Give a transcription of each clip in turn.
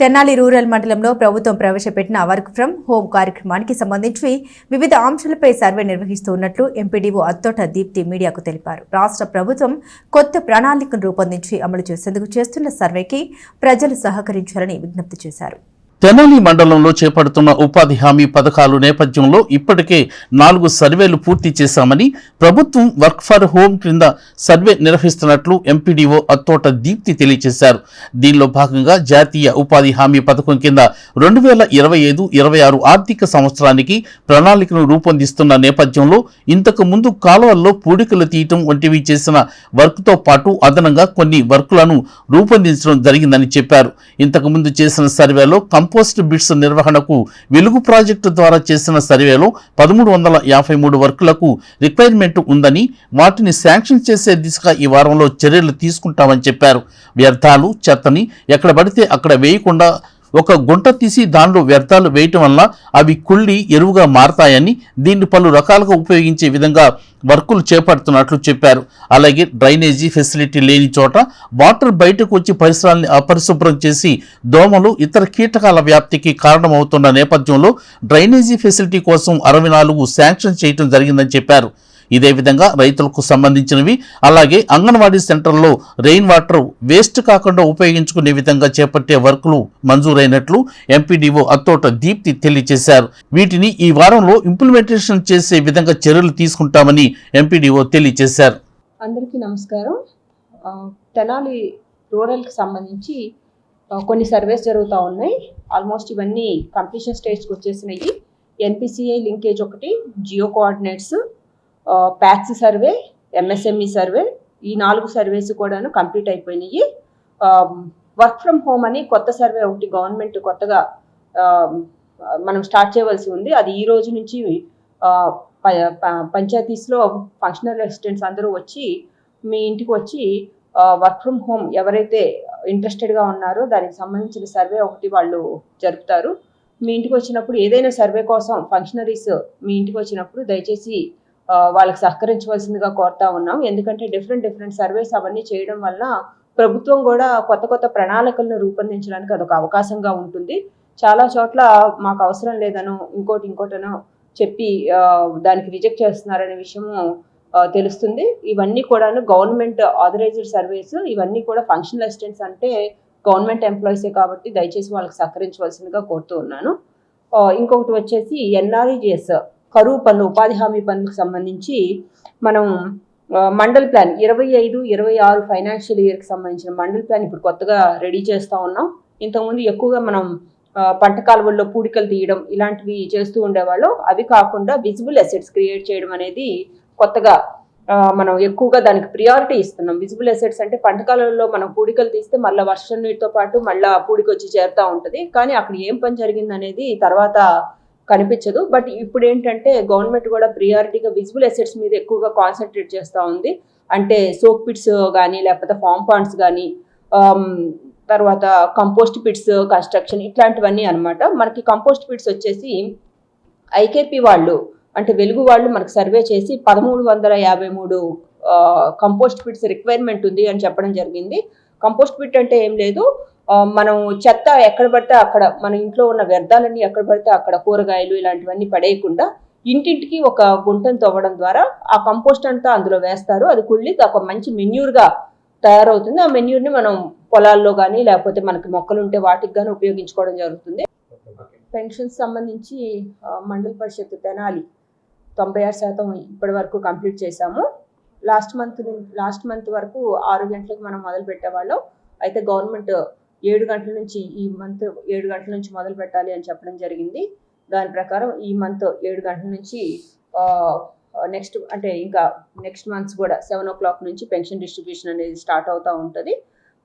Tenali rural మండలంలో ప్రభుత్వం ప్రవేశపెట్టిన వర్క్ ఫ్రం హోం కార్యక్రమానికి సంబంధించి వివిధ అంశాలపై సర్వే నిర్వహిస్తున్నట్లు ఎంపీడీఓ అత్తోట దీప్తి మీడియాకు తెలిపారు. రాష్ట్ర ప్రభుత్వం కొత్త ప్రణాళికను రూపొందించి అమలు చేసేందుకు చేస్తున్న సర్వేకి ప్రజలు సహకరించాలని విజ్ఞప్తి చేశారు. తెనాలి మండలంలో చేపడుతున్న ఉపాధి హామీ పథకాలు నేపథ్యంలో ఇప్పటికే నాలుగు సర్వేలు పూర్తి చేశామని ప్రభుత్వం వర్క్ ఫర్ హోమ్ క్రింద సర్వే నిర్వహిస్తున్నట్లు ఎంపీడీఓ అత్తోట దీప్తి తెలియజేశారు. దీనిలో భాగంగా జాతీయ ఉపాధి హామీ పథకం కింద రెండు వేల ఇరవై ఐదు ఇరవై ఆరు ఆర్థిక సంవత్సరానికి ప్రణాళికను రూపొందిస్తున్న నేపథ్యంలో ఇంతకు ముందు కాలువల్లో పూడికలు తీయటం వంటివి చేసిన వర్క్తో పాటు అదనంగా కొన్ని వర్కులను రూపొందించడం జరిగిందని చెప్పారు. ఇంతకు ముందు చేసిన సర్వేలో కంపోస్ట్ బిట్స్ నిర్వహణకు వెలుగు ప్రాజెక్టు ద్వారా చేసిన సర్వేలో పదమూడు వందల యాభై మూడు వర్కులకు రిక్వైర్మెంట్ ఉందని వాటిని శాంక్షన్ చేసే దిశగా ఈ వారంలో చర్యలు తీసుకుంటామని చెప్పారు. వ్యర్థాలు చెత్తని ఎక్కడ పడితే అక్కడ వేయకుండా ఒక గుంట తీసి దానిలో వ్యర్థాలు వేయటం వల్ల అవి కుళ్ళి ఎరువుగా మారతాయని దీన్ని పలు రకాలుగా ఉపయోగించే విధంగా వర్కులు చేపడుతున్నట్లు చెప్పారు. అలాగే డ్రైనేజీ ఫెసిలిటీ లేని చోట వాటర్ బయటకు వచ్చి పరిసరాల్ని అపరిశుభ్రం చేసి దోమలు ఇతర కీటకాల వ్యాప్తికి కారణమవుతున్న నేపథ్యంలో డ్రైనేజీ ఫెసిలిటీ కోసం అరవై నాలుగు శాంక్షన్ చేయటం జరిగిందని చెప్పారు. ఇదే విధంగా రైతులకు సంబంధించినవి. అలాగే అంగన్వాడీ సెంటర్లో రెయిన్ వాటర్ వేస్ట్ కాకుండా ఉపయోగించుకునే విధంగా చేపట్టే వర్కులు మంజూరైనట్లు ఎంపీడీఓ అత్తోట దీప్తి తెలియజేశారు. వీటిని ఈ వారంలో ఇంప్లిమెంటేషన్ చేసే విధంగా చర్యలు తీసుకుంటామని ఎంపీడీఓ తెలియజేశారు. అందరికీ నమస్కారం. తెనాలి రూరల్కి సంబంధించి కొన్ని సర్వేస్ జరుగుతూ ఉన్నాయి. ఆల్మోస్ట్ ఇవన్నీ కంప్లీషన్ స్టేజ్కి వచ్చేసినాయి. ఎన్పిసిఐ లింకేజ్ ఒకటి geo coordinates PACS survey MSME survey ఈ నాలుగు సర్వేస్ కూడాను కంప్లీట్ అయిపోయినాయి. వర్క్ ఫ్రమ్ హోమ్ అని కొత్త సర్వే ఒకటి గవర్నమెంట్ కొత్తగా మనం స్టార్ట్ చేయవలసి ఉంది. అది ఈ రోజు నుంచి ప- పంచాయతీస్లో ఫంక్షనల్ అసిస్టెంట్స్ అందరూ వచ్చి మీ ఇంటికి వచ్చి వర్క్ ఫ్రమ్ హోమ్ ఎవరైతే ఇంట్రెస్టెడ్గా ఉన్నారో దానికి సంబంధించిన సర్వే ఒకటి వాళ్ళు జరుపుతారు. మీ ఇంటికి వచ్చినప్పుడు ఏదైనా సర్వే కోసం ఫంక్షనరీస్ మీ ఇంటికి వచ్చినప్పుడు దయచేసి వాళ్ళకి సహకరించవలసిందిగా కోరుతా ఉన్నాం. ఎందుకంటే డిఫరెంట్ డిఫరెంట్ సర్వేస్ అవన్నీ చేయడం వల్ల ప్రభుత్వం కూడా కొత్త కొత్త ప్రణాళికలను రూపొందించడానికి అదొక అవకాశంగా ఉంటుంది. చాలా చోట్ల మాకు అవసరం లేదనో ఇంకోటి ఇంకోటనో చెప్పి దానికి రిజెక్ట్ చేస్తున్నారనే విషయము తెలుస్తుంది. ఇవన్నీ కూడాను గవర్నమెంట్ ఆథరైజ్డ్ సర్వీస్ ఇవన్నీ కూడా ఫంక్షనల్ అసిస్టెంట్స్ అంటే గవర్నమెంట్ ఎంప్లాయీసే కాబట్టి దయచేసి వాళ్ళకి సహకరించవలసిందిగా కోరుతూ ఉన్నాను. ఇంకొకటి వచ్చేసి ఎన్ఆర్ఈజిఎస్ కరువు పన్ను ఉపాధి హామీ పన్నుకు సంబంధించి మనం మండల్ ప్లాన్ ఇరవై ఐదు ఇరవై ఆరు ఫైనాన్షియల్ ఇయర్కి సంబంధించిన మండల్ ప్లాన్ ఇప్పుడు కొత్తగా రెడీ చేస్తూ ఉన్నాం. ఇంతకుముందు ఎక్కువగా మనం పంట కాలువల్లో పూడికలు తీయడం ఇలాంటివి చేస్తూ ఉండేవాళ్ళు. అవి కాకుండా విజిబుల్ అసెట్స్ క్రియేట్ చేయడం అనేది కొత్తగా మనం ఎక్కువగా దానికి ప్రియారిటీ ఇస్తున్నాం. విజిబుల్ అసెట్స్ అంటే పంట కాలంలో మనం పూడికలు తీస్తే మళ్ళీ వర్షం నీటితో పాటు మళ్ళీ పూడికొచ్చి చేరుతూ ఉంటుంది. కానీ అక్కడ ఏం పని జరిగింది అనేది తర్వాత కనిపించదు. బట్ ఇప్పుడు ఏంటంటే గవర్నమెంట్ కూడా ప్రియారిటీగా విజిబుల్ అసెట్స్ మీద ఎక్కువగా కాన్సన్ట్రేట్ చేస్తూ ఉంది. అంటే సోక్ పిట్స్ కానీ లేకపోతే ఫామ్ పాండ్స్ కానీ తర్వాత కంపోస్ట్ పిట్స్ కన్స్ట్రక్షన్ ఇట్లాంటివన్నీ అనమాట మనకి కంపోస్ట్ పిట్స్ వచ్చేసి ఐకేపీ వాళ్ళు అంటే వెలుగు వాళ్ళు మనకు సర్వే చేసి పదమూడు వందల యాభై మూడు కంపోస్ట్ పిట్స్ రిక్వైర్మెంట్ ఉంది అని చెప్పడం జరిగింది. కంపోస్ట్ పిట్ అంటే ఏం లేదు. మనం చెత్త ఎక్కడ పడితే అక్కడ మన ఇంట్లో ఉన్న వ్యర్థాలన్నీ ఎక్కడ పడితే అక్కడ కూరగాయలు ఇలాంటివన్నీ పడేయకుండా ఇంటింటికి ఒక గుంటను తవ్వడం ద్వారా ఆ కంపోస్ట్ అంతా అందులో వేస్తారు. అది కుళ్ళి ఒక మంచి మెన్యూర్గా తయారవుతుంది. ఆ మెన్యూర్ని మనం పొలాల్లో కానీ లేకపోతే మనకి మొక్కలు ఉంటే వాటికి కానీ ఉపయోగించుకోవడం జరుగుతుంది. పెన్షన్స్ సంబంధించి మండల పరిషత్ తెనాలి తొంభై ఆరు శాతం ఇప్పటి వరకు కంప్లీట్ చేశాము. లాస్ట్ మంత్ లాస్ట్ మంత్ వరకు ఆరు గంటలకు మనం మొదలు పెట్టేవాళ్ళం అయితే గవర్నమెంట్ ఏడు గంటల నుంచి ఈ మంత్ ఏడు గంటల నుంచి మొదలు పెట్టాలి అని చెప్పడం జరిగింది. దాని ప్రకారం ఈ మంత్ ఏడు గంటల నుంచి నెక్స్ట్ అంటే ఇంకా నెక్స్ట్ మంత్స్ కూడా సెవెన్ ఓ క్లాక్ నుంచి పెన్షన్ డిస్ట్రిబ్యూషన్ అనేది స్టార్ట్ అవుతూ ఉంటుంది.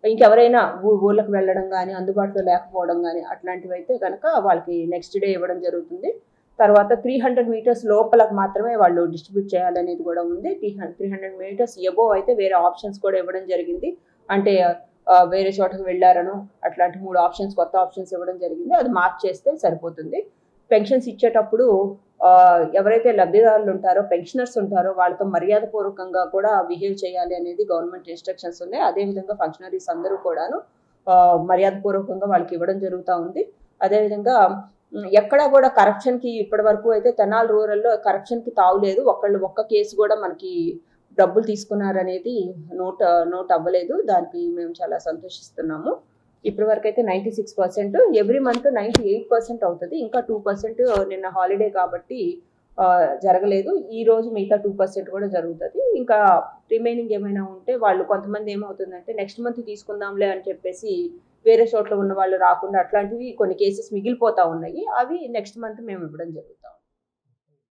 ఇంకెవరైనా ఊళ్ళకు ఊళ్ళకి వెళ్ళడం కానీ అందుబాటులో లేకపోవడం కానీ అట్లాంటివి అయితే కనుక వాళ్ళకి నెక్స్ట్ డే ఇవ్వడం జరుగుతుంది. తర్వాత త్రీ హండ్రెడ్ మీటర్స్ లోపలకు మాత్రమే వాళ్ళు డిస్ట్రిబ్యూట్ చేయాలనేది కూడా ఉంది. Three three hundred metres above అయితే వేరే ఆప్షన్స్ కూడా ఇవ్వడం జరిగింది. అంటే వేరే చోటకు వెళ్ళారను అట్లాంటి మూడు ఆప్షన్స్ కొత్త ఆప్షన్స్ ఇవ్వడం జరిగింది. అది మార్క్ చేస్తే సరిపోతుంది. పెన్షన్స్ ఇచ్చేటప్పుడు ఎవరైతే లబ్ధిదారులు ఉంటారో పెన్షనర్స్ ఉంటారో వాళ్ళతో మర్యాదపూర్వకంగా కూడా బిహేవ్ చేయాలి అనేది గవర్నమెంట్ ఇన్స్ట్రక్షన్స్ ఉన్నాయి. అదేవిధంగా ఫంక్షనరీస్ అందరూ కూడాను మర్యాదపూర్వకంగా వాళ్ళకి ఇవ్వడం జరుగుతూ ఉంది. అదేవిధంగా ఎక్కడా కూడా కరప్షన్కి ఇప్పటి వరకు అయితే తెనాలి రూరల్లో కరప్షన్కి తావులేదు. ఒకళ్ళు ఒక్క కేసు కూడా మనకి డబ్బులు తీసుకున్నారనేది నోట్ నోట్ అవ్వలేదు. దానికి మేము చాలా సంతోషిస్తున్నాము. ఇప్పటి వరకు అయితే ninety six percent every month ninety eight percent అవుతుంది. ఇంకా టూ పర్సెంట్ నిన్న హాలిడే కాబట్టి జరగలేదు. ఈ రోజు మిగతా టూ పర్సెంట్ కూడా జరుగుతుంది. ఇంకా రిమైనింగ్ ఏమైనా ఉంటే వాళ్ళు కొంతమంది ఏమవుతుందంటే నెక్స్ట్ మంత్ తీసుకుందాంలే అని చెప్పేసి వేరే చోట్ల ఉన్న వాళ్ళు రాకుండా అట్లాంటివి కొన్ని కేసెస్ మిగిలిపోతా ఉన్నాయి. అవి నెక్స్ట్ మంత్ మేము ఇవ్వడం జరుగుతాం.